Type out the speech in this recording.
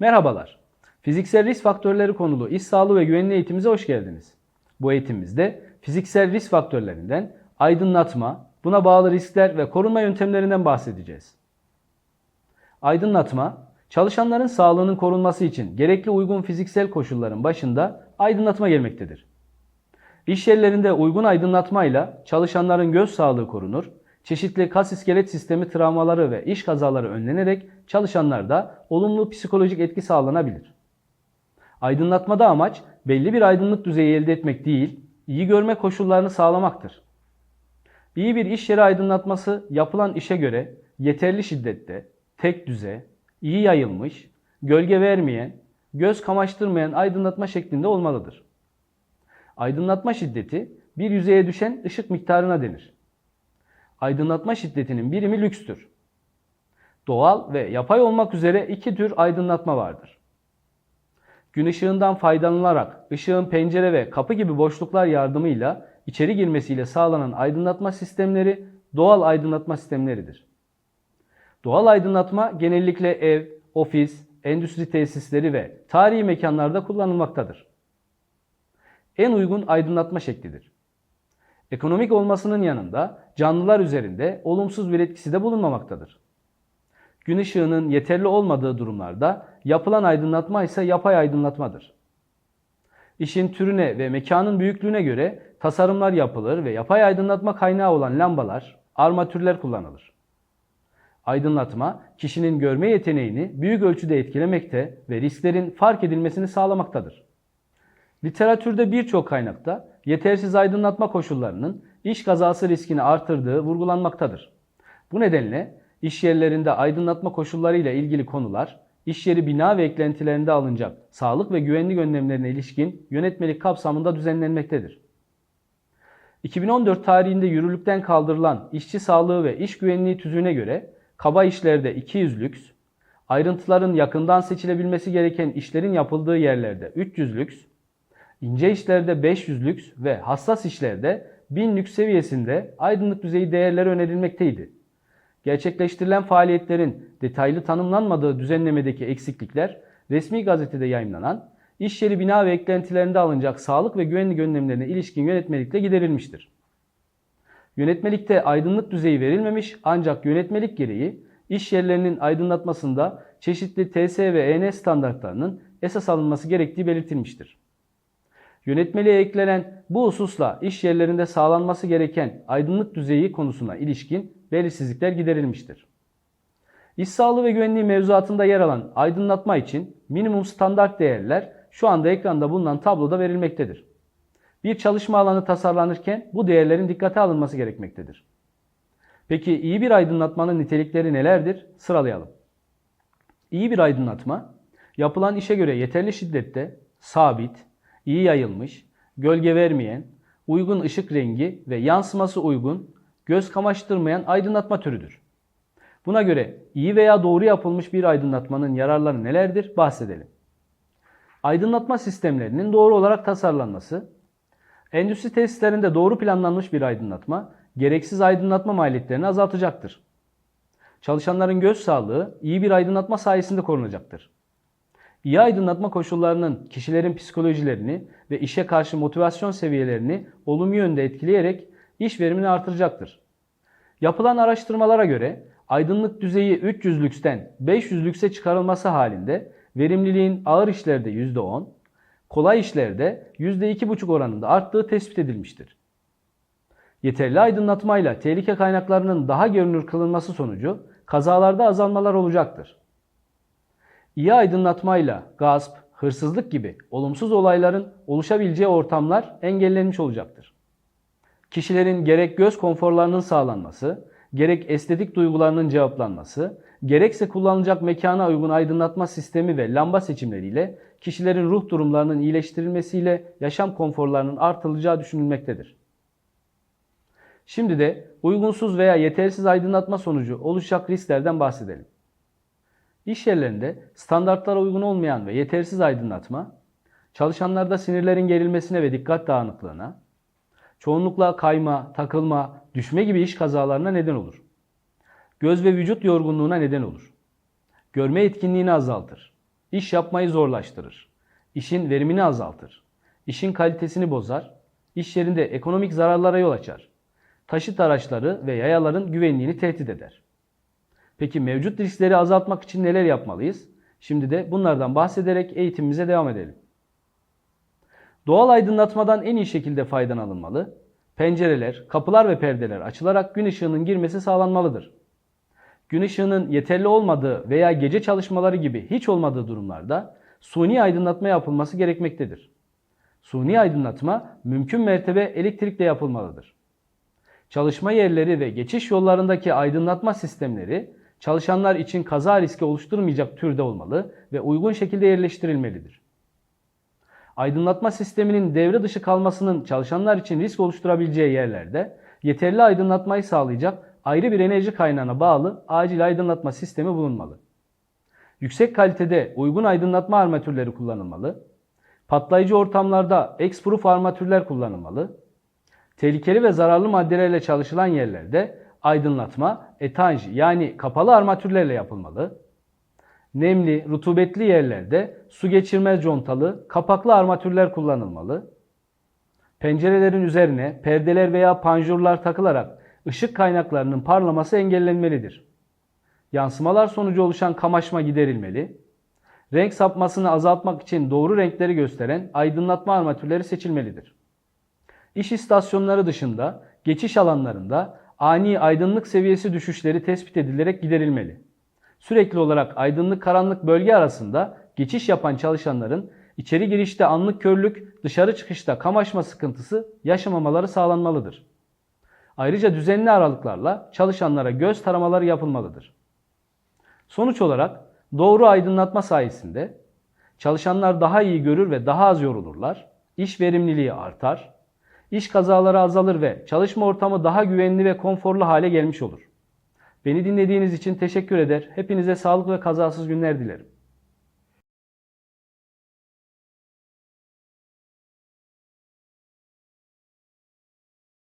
Merhabalar. Fiziksel risk faktörleri konulu iş sağlığı ve güvenliği eğitimimize hoş geldiniz. Bu eğitimimizde fiziksel risk faktörlerinden aydınlatma, buna bağlı riskler ve korunma yöntemlerinden bahsedeceğiz. Aydınlatma, çalışanların sağlığının korunması için gerekli uygun fiziksel koşulların başında aydınlatma gelmektedir. İş yerlerinde uygun aydınlatmayla çalışanların göz sağlığı korunur, çeşitli kas iskelet sistemi travmaları ve iş kazaları önlenerek çalışanlarda olumlu psikolojik etki sağlanabilir. Aydınlatmada amaç belli bir aydınlık düzeyi elde etmek değil, iyi görme koşullarını sağlamaktır. İyi bir iş yeri aydınlatması yapılan işe göre yeterli şiddette, tek düze, iyi yayılmış, gölge vermeyen, göz kamaştırmayan aydınlatma şeklinde olmalıdır. Aydınlatma şiddeti bir yüzeye düşen ışık miktarına denir. Aydınlatma şiddetinin birimi lükstür. Doğal ve yapay olmak üzere iki tür aydınlatma vardır. Gün ışığından faydalanılarak ışığın pencere ve kapı gibi boşluklar yardımıyla içeri girmesiyle sağlanan aydınlatma sistemleri doğal aydınlatma sistemleridir. Doğal aydınlatma genellikle ev, ofis, endüstri tesisleri ve tarihi mekanlarda kullanılmaktadır. En uygun aydınlatma şeklidir. Ekonomik olmasının yanında canlılar üzerinde olumsuz bir etkisi de bulunmamaktadır. Gün ışığının yeterli olmadığı durumlarda yapılan aydınlatma ise yapay aydınlatmadır. İşin türüne ve mekanın büyüklüğüne göre tasarımlar yapılır ve yapay aydınlatma kaynağı olan lambalar, armatürler kullanılır. Aydınlatma, kişinin görme yeteneğini büyük ölçüde etkilemekte ve risklerin fark edilmesini sağlamaktadır. Literatürde birçok kaynakta yetersiz aydınlatma koşullarının iş kazası riskini artırdığı vurgulanmaktadır. Bu nedenle iş yerlerinde aydınlatma koşulları ile ilgili konular, iş yeri bina ve eklentilerinde alınacak sağlık ve güvenlik önlemlerine ilişkin yönetmelik kapsamında düzenlenmektedir. 2014 tarihinde yürürlükten kaldırılan işçi sağlığı ve iş güvenliği tüzüğüne göre kaba işlerde 200 lüks, ayrıntıların yakından seçilebilmesi gereken işlerin yapıldığı yerlerde 300 lüks, ince işlerde 500 lüks ve hassas işlerde 1000 lüks seviyesinde aydınlık düzeyi değerleri önerilmekteydi. Gerçekleştirilen faaliyetlerin detaylı tanımlanmadığı düzenlemedeki eksiklikler resmi gazetede yayımlanan iş yeri bina ve eklentilerinde alınacak sağlık ve güvenlik önlemlerine ilişkin yönetmelikle giderilmiştir. Yönetmelikte aydınlık düzeyi verilmemiş ancak yönetmelik gereği iş yerlerinin aydınlatmasında çeşitli TS ve EN standartlarının esas alınması gerektiği belirtilmiştir. Yönetmeliğe eklenen bu hususla iş yerlerinde sağlanması gereken aydınlık düzeyi konusuna ilişkin belirsizlikler giderilmiştir. İş sağlığı ve güvenliği mevzuatında yer alan aydınlatma için minimum standart değerler şu anda ekranda bulunan tabloda verilmektedir. Bir çalışma alanı tasarlanırken bu değerlerin dikkate alınması gerekmektedir. Peki iyi bir aydınlatmanın nitelikleri nelerdir? Sıralayalım. İyi bir aydınlatma, yapılan işe göre yeterli şiddette, sabit, iyi yayılmış, gölge vermeyen, uygun ışık rengi ve yansıması uygun, göz kamaştırmayan aydınlatma türüdür. Buna göre iyi veya doğru yapılmış bir aydınlatmanın yararları nelerdir bahsedelim. Aydınlatma sistemlerinin doğru olarak tasarlanması, endüstri tesislerinde doğru planlanmış bir aydınlatma, gereksiz aydınlatma maliyetlerini azaltacaktır. Çalışanların göz sağlığı iyi bir aydınlatma sayesinde korunacaktır. İyi aydınlatma koşullarının kişilerin psikolojilerini ve işe karşı motivasyon seviyelerini olumlu yönde etkileyerek iş verimini artıracaktır. Yapılan araştırmalara göre aydınlık düzeyi 300 lüksten 500 lükse çıkarılması halinde verimliliğin ağır işlerde %10, kolay işlerde %2,5 oranında arttığı tespit edilmiştir. Yeterli aydınlatmayla tehlike kaynaklarının daha görünür kılınması sonucu kazalarda azalmalar olacaktır. İyi aydınlatmayla gasp, hırsızlık gibi olumsuz olayların oluşabileceği ortamlar engellenmiş olacaktır. Kişilerin gerek göz konforlarının sağlanması, gerek estetik duygularının cevaplanması, gerekse kullanılacak mekana uygun aydınlatma sistemi ve lamba seçimleriyle kişilerin ruh durumlarının iyileştirilmesiyle yaşam konforlarının artılacağı düşünülmektedir. Şimdi de uygunsuz veya yetersiz aydınlatma sonucu oluşacak risklerden bahsedelim. İş yerlerinde standartlara uygun olmayan ve yetersiz aydınlatma, çalışanlarda sinirlerin gerilmesine ve dikkat dağınıklığına, çoğunlukla kayma, takılma, düşme gibi iş kazalarına neden olur. Göz ve vücut yorgunluğuna neden olur. Görme etkinliğini azaltır. iş yapmayı zorlaştırır, işin verimini azaltır, işin kalitesini bozar, iş yerinde ekonomik zararlara yol açar, taşıt araçları ve yayaların güvenliğini tehdit eder. Peki mevcut riskleri azaltmak için neler yapmalıyız? Şimdi de bunlardan bahsederek eğitimimize devam edelim. Doğal aydınlatmadan en iyi şekilde faydalanılmalı. Pencereler, kapılar ve perdeler açılarak gün ışığının girmesi sağlanmalıdır. Gün ışığının yeterli olmadığı veya gece çalışmaları gibi hiç olmadığı durumlarda suni aydınlatma yapılması gerekmektedir. Suni aydınlatma mümkün mertebe elektrikle yapılmalıdır. Çalışma yerleri ve geçiş yollarındaki aydınlatma sistemleri çalışanlar için kaza riski oluşturmayacak türde olmalı ve uygun şekilde yerleştirilmelidir. Aydınlatma sisteminin devre dışı kalmasının çalışanlar için risk oluşturabileceği yerlerde yeterli aydınlatmayı sağlayacak ayrı bir enerji kaynağına bağlı acil aydınlatma sistemi bulunmalı. Yüksek kalitede uygun aydınlatma armatürleri kullanılmalı. Patlayıcı ortamlarda X-Proof armatürler kullanılmalı. Tehlikeli ve zararlı maddelerle çalışılan yerlerde aydınlatma etanj yani kapalı armatürlerle yapılmalı. Nemli, rutubetli yerlerde su geçirmez contalı, kapaklı armatürler kullanılmalı. Pencerelerin üzerine perdeler veya panjurlar takılarak ışık kaynaklarının parlaması engellenmelidir. Yansımalar sonucu oluşan kamaşma giderilmeli. Renk sapmasını azaltmak için doğru renkleri gösteren aydınlatma armatürleri seçilmelidir. İş istasyonları dışında geçiş alanlarında ani aydınlık seviyesi düşüşleri tespit edilerek giderilmeli. Sürekli olarak aydınlık karanlık bölge arasında geçiş yapan çalışanların içeri girişte anlık körlük, dışarı çıkışta kamaşma sıkıntısı yaşamamaları sağlanmalıdır. Ayrıca düzenli aralıklarla çalışanlara göz taramaları yapılmalıdır. Sonuç olarak doğru aydınlatma sayesinde çalışanlar daha iyi görür ve daha az yorulurlar, iş verimliliği artar, iş kazaları azalır ve çalışma ortamı daha güvenli ve konforlu hale gelmiş olur. Beni dinlediğiniz için teşekkür eder. Hepinize sağlık ve kazasız günler dilerim.